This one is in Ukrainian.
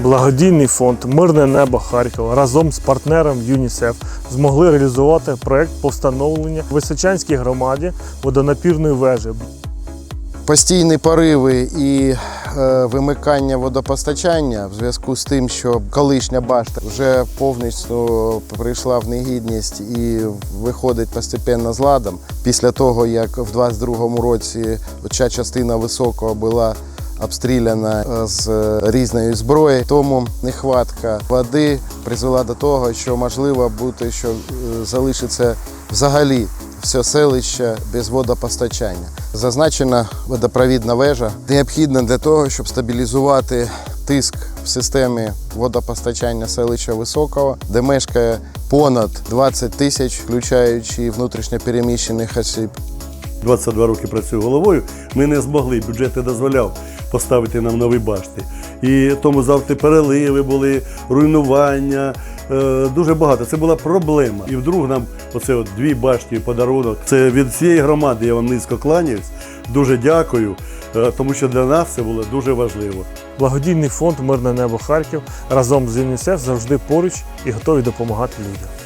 Благодійний фонд Мирне небо Харкова разом з партнером ЮНІСЕФ змогли реалізувати проект по встановленню в Височанській громаді водонапірної вежі. Постійні пориви і е, вимикання водопостачання в зв'язку з тим, що колишня башта вже повністю прийшла в негідність і виходить постепенно з ладом. Після того, як в 22-му році ця частина високого була обстріляна е, з різної зброї, тому нехватка води призвела до того, що можливо бути, що е, залишиться взагалі все селище без водопостачання. Зазначена водопровідна вежа необхідна для того, щоб стабілізувати тиск в системі водопостачання селища Високого, де мешкає понад 20 тисяч, включаючи внутрішньо переміщених осіб. 22 роки працюю головою, ми не змогли, бюджет не дозволяв поставити нам нові башти. І тому завжди переливи були, руйнування, е, дуже багато. Це була проблема. І вдруг нам оце от дві башті подарунок. Це від всієї громади я вам низько кланяюсь. Дуже дякую, е, тому що для нас це було дуже важливо. Благодійний фонд Мирне небо Харків разом з ЮНІСЕФ завжди поруч і готові допомагати людям.